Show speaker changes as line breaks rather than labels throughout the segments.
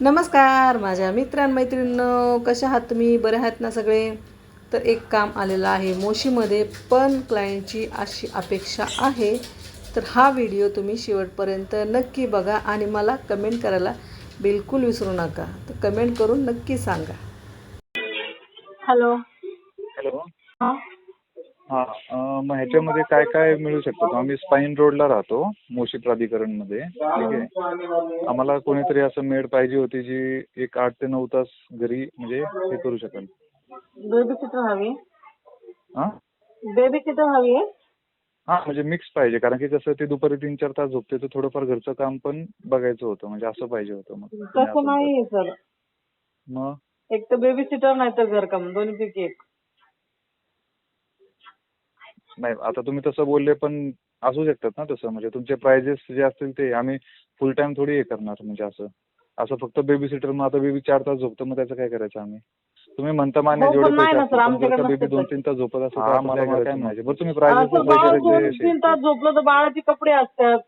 नमस्कार माझ्या मित्रांमैत्रिणींनो कशा आहात तुम्ही? बरे आहात ना सगळे? तर एक काम आलेलं आहे मोशीमध्ये पण क्लायंटची अशी अपेक्षा आहे. तर हा व्हिडिओ तुम्ही शेवटपर्यंत नक्की बघा आणि मला कमेंट करायला बिलकुल विसरू नका. तर कमेंट करून नक्की सांगा. हॅलो
हॅलो
हां
मग ह्याच्यामध्ये काय काय मिळू शकतं? आम्ही स्पाईन रोडला राहतो मोशी प्राधिकरणमध्ये. ठीक आहे? आम्हाला कोणीतरी असं मेड पाहिजे होती जी एक आठ ते नऊ तास घरी म्हणजे हे करू शकेल.
बेबी सिटर हवी.
हां?
बेबी सिटर हवी. आहे
हां म्हणजे मिक्स पाहिजे कारण की कसं ते दुपारी तीन चार तास झोपते तर थोडंफार घरचं काम पण बघायचं होतं म्हणजे असं पाहिजे होतं मग.
तसं नाही सर.
मग?
एक तर बेबी सिटर नाही तर घरकाम दोन्हीपैकी एक.
नाही आता तुम्ही तसं बोलले पण असू शकतात ना तसं. म्हणजे तुमचे प्राइजेस जे असतील ते आम्ही फुल टाइम थोडी हे करणार म्हणजे असं. असं फक्त बेबी सिटर मग आता बेबी चार तास झोपतं मग त्याचं काय करायचं आम्ही? तुम्ही म्हणता मान्य
हो,
जेवढे
नाही
पैसे
ना
असतील,
सर,
पण जर
आमच्याकडे
का बेबी
नसतं
दोन
ते.
तीन तास झोपत असेल तर
हा,
आम्हाला
मला
काय
काय
म्हणायचे बरं तुम्ही
असं
प्राइजेस
बाळ
वगैरे
दोन
जे
तीन तास झोपलं तर बाळाचे कपडे असतात.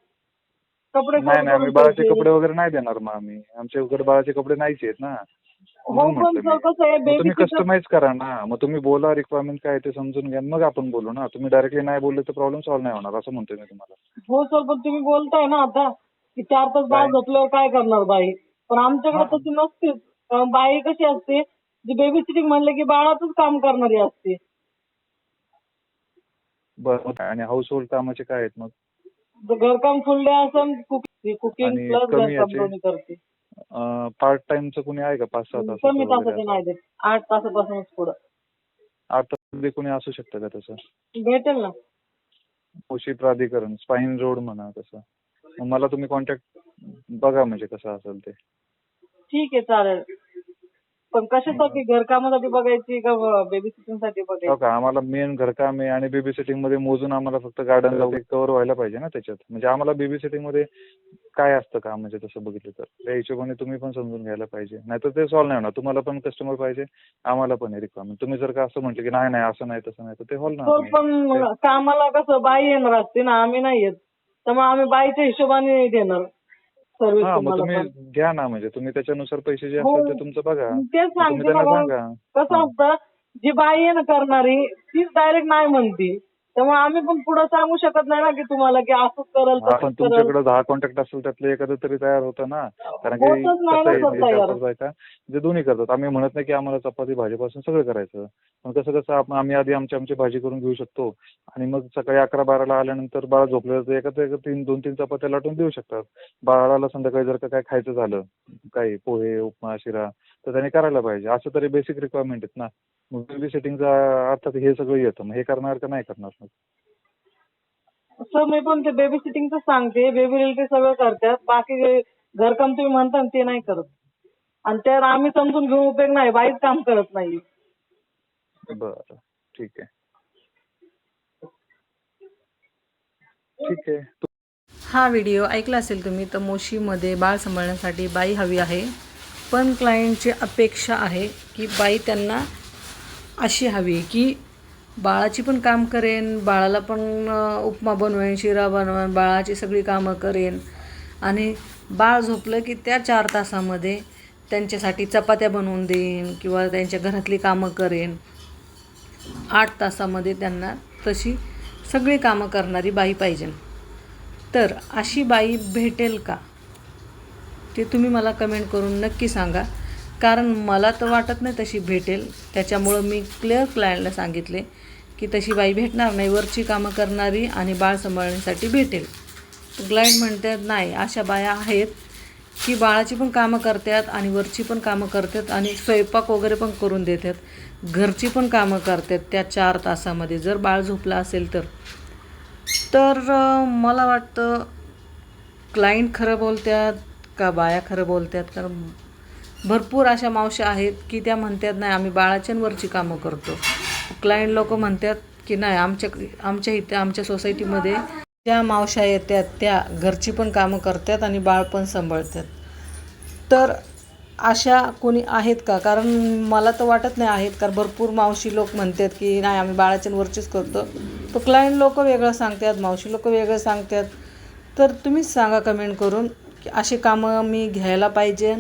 कपडे
नाही नाही आम्ही बाळाचे. कपडे वगैरे नाही देणार मग आम्ही. आमच्याकडे बाळाचे कपडे नाहीच आहेत ना.
हो पण
तुम्ही कस्टमाइज करा ना. मग तुम्ही बोला रिक्वायरमेंट काय ते समजून घ्या. मग आपण बोलू ना. तुम्ही डायरेक्टली नाही बोलले तर प्रॉब्लेम सॉल्व्ह नाही होणार असं म्हणतोय मी तुम्हाला.
हो सर पण तुम्ही बोलताय ना आता. की चार तास बाळ
काय?
झोपल्यावर काय करणार बाई? पण आमच्याकडे. तशी नसतेच कारण बाई कशी असते? जी बेबी सिटिंग म्हणलं की बाळातच काम करणारी असते.
बरं आणि हाऊस होल्ड कामाचे काय आहेत मग?
घरकाम फुल डे असेल कुकिंग प्लस
कमी
घरकाम? दोन्ही करते.
पार्ट टाइमचं कोणी आहे का? पाच सहा तास
कमी तासाचे नाही देत. आठ तासापासूनच पुढं.
आठ तासामध्ये कोणी असू शकतं का तसं?
भेटेल ना.
ओशी प्राधिकरण स्पाईन रोड म्हणा तसं. मग मला तुम्ही कॉन्टॅक्ट बघा म्हणजे कसं असेल ते.
ठीक आहे चालेल. पण कशासाठी? घरकामासाठी बघायची का बेबी सिटिंगसाठी
हो
बघायची
का? आम्हाला मेन घरकाम आहे आणि बेबी सिटिंगमध्ये मोजून आम्हाला फक्त गार्डनला कव्हर व्हायला पाहिजे ना त्याच्यात. म्हणजे आम्हाला बेबी सिटिंगमध्ये काय असतं का? म्हणजे तसं बघितलं तर. त्या हिशोबाने तुम्ही पण समजून घ्यायला पाहिजे. नाहीतर ते सॉल्व्ह नाही होणार. तुम्हाला पण कस्टमर पाहिजे आम्हाला पण आहे रिक्वायरमेंट तुम्ही जर का असं म्हटलं की नाही नाही असं नाही तसं नाही तर ते हॉल
हो पण कामाला कसं बाई येणार असते ना आम्ही नाही येत. त्यामुळे आम्ही बाईच्या हिशोबाने देणार. सर्व्हिस
हा मग तुम्ही घ्या ना म्हणजे तुम्ही त्याच्यानुसार पैसे जे
हो.
असतील ते तुमचं बघा
तेच
तुम्ही
सांगते
त्यांना सांगा
कसं
हा.
असतं जी बाई आहे ना करणारी तीच डायरेक्ट नाही म्हणती त्यामुळे आम्ही पण पुढे सांगू शकत नाही ना की तुम्हाला की असंच करल
हा पण
तसंच करल.
तुमच्याकडे दहा कॉन्टॅक्ट असेल त्यातलं एखादं तरी तयार होतं ना. कारण की
होतच नाही
कसं
ना
आहे जे दोन्ही करतात. आम्ही म्हणत नाही की आम्हाला चपाती भाजीपासून सगळं करायचं. पण कसं कसं आम्ही आधी आमची आमची भाजी करून घेऊ शकतो. आणि मग सकाळी अकरा बाराला आल्यानंतर बाळा झोपलं तर एका एका तीन दोन तीन चपात्या लाटून देऊ शकतात. बाळाला संध्याकाळी जर का काय खायचं झालं काही पोहे उपमा शिरा तर त्याने करायला पाहिजे. असं तरी बेसिक रिक्वायरमेंट आहेत ना. मग सेटिंगचा अर्थात हे सगळं येतं. मग हे करणार का नाही करणार? मग
सर मी पण ते बेबी सिटिंगच सांगते. बेबी रिलेटेड सगळं करतात. बाकी जे घरकाम तुम्ही म्हणता ना ते नाही करत. आणि त्यात आम्ही समजून घेऊन उपयोग नाही. बाईच काम करत नाही.
बरं. ठीक आहे. ठीक आहे.
हा व्हिडिओ ऐकला असेल तुम्ही तर मोशीमध्ये बाळ सांभाळण्यासाठी बाई हवी आहे. पण क्लायंटची अपेक्षा आहे की बाई त्यांना अशी हवी आहे की बाळाची पण काम करेन बाळाला पण उपमा बनवेन शिरा बनवेन बाळाची सगळी कामं करेन. आणि बाळ झोपलं की त्या चार तासामध्ये त्यांच्यासाठी चपात्या बनवून देईन किंवा त्यांच्या घरातली कामं करेन. आठ तासामध्ये त्यांना तशी सगळी कामं करणारी बाई पाहिजे. तर अशी बाई भेटेल का? ते तुम्ही मला कमेंट करून नक्की सांगा. कारण मला तर वाटत नाही तशी भेटेल. त्याच्यामुळं मी क्लिअर क्लायंटला सांगितले की तशी बाई भेटणार नाही वरची कामं करणारी आणि बाळ सांभाळण्यासाठी भेटेल. क्लायंट म्हणतात नाही अशा बाया आहेत की बाळाची पण कामं करतात आणि वरची पण कामं करतात आणि स्वयंपाक वगैरे पण करून देतात. घरची पण कामं करतात त्या चार तासामध्ये. जर बाळ झोपला असेल तर. तर मला वाटतं क्लायंट खरं बोलतात का बाया खरं बोलतात? कारण भरपूर अशा मावशा आहेत की त्या म्हणतात नाही आम्ही बाळाच्यांवरची कामं करतो. क्लायंट लोक म्हणतात की नाही आमच्या आमच्या इथे आमच्या सोसायटीमध्ये ज्या मावशा येतात त्या घरची पण कामं करतात आणि बाळ पण सांभाळतात. तर अशा कोणी आहेत का? कारण मला तर वाटत नाही आहेत कारण भरपूर मावशी लोक म्हणतात की नाही आम्ही बाळाच्यांवरचीच करतो. तर क्लायंट लोक वेगळं सांगतात मावशी लोक वेगळं सांगतात. तर तुम्हीच सांगा कमेंट करून की असे कामं मी घ्यायला पाहिजे.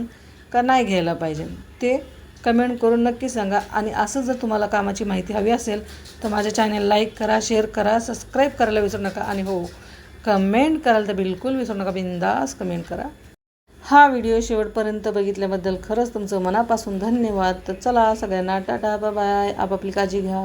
का नाही घ्यायला पाहिजे? ते कमेंट करून नक्की सांगा. आणि असं जर तुम्हाला कामाची माहिती हवी असेल तर माझ्या चॅनल लाईक करा शेअर करा सबस्क्राईब करायला विसरू नका. आणि हो कमेंट करायला तर बिलकुल विसरू नका. बिंदास कमेंट करा. हा व्हिडिओ शेवटपर्यंत बघितल्याबद्दल खरंच तुमचं मनापासून धन्यवाद. तर चला सगळ्यांना टाटा बाय आपापली काळजी घ्या.